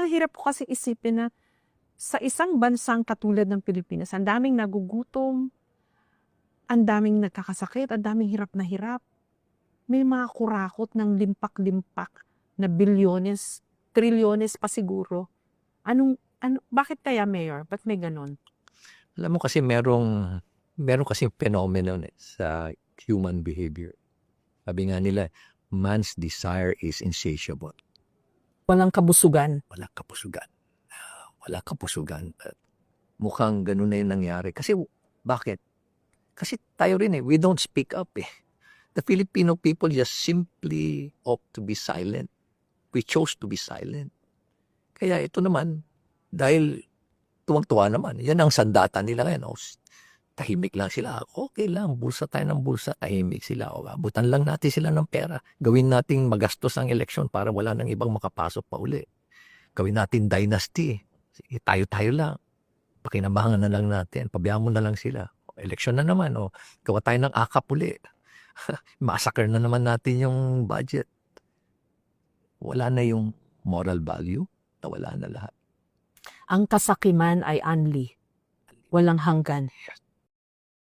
Parang hirap ko kasi isipin na sa isang bansang katulad ng Pilipinas, ang daming nagugutom, ang daming nagkakasakit, ang daming hirap na hirap. May mga kurakot ng limpak-limpak na bilyones, trilyones pa siguro. Anong, ano, bakit kaya, Mayor? Ba't may ganon? Alam mo kasi merong, meron kasi phenomenon eh, sa human behavior. Sabi nga nila, man's desire is insatiable. Walang kabusugan. Wala kapusugan. Ah, Wala kapusugan. At mukhang ganun na yung nangyari. Kasi bakit? Kasi tayo rin eh, we don't speak up eh. The Filipino people just simply opt to be silent. We chose to be silent. Kaya ito naman, dahil tuwang-tuwa naman, yan ang sandata nila ngayon. Oh, tahimik lang sila. Okay lang, bulsa tayo ng bulsa, tahimik sila. O, abutan lang natin sila ng pera. Gawin nating magastos ang eleksyon para wala nang ibang makapasok pa uli. Gawin natin dynasty. Sige, tayo-tayo lang. Pakinabangan na lang natin. Pabayaan mo na lang sila. O, Eleksyon na naman. O, gawa tayo ng akap uli. Massacre na naman natin yung budget. Wala na yung moral value. Nawala na lahat. Ang kasakiman ay unli. Walang hanggan. Yes.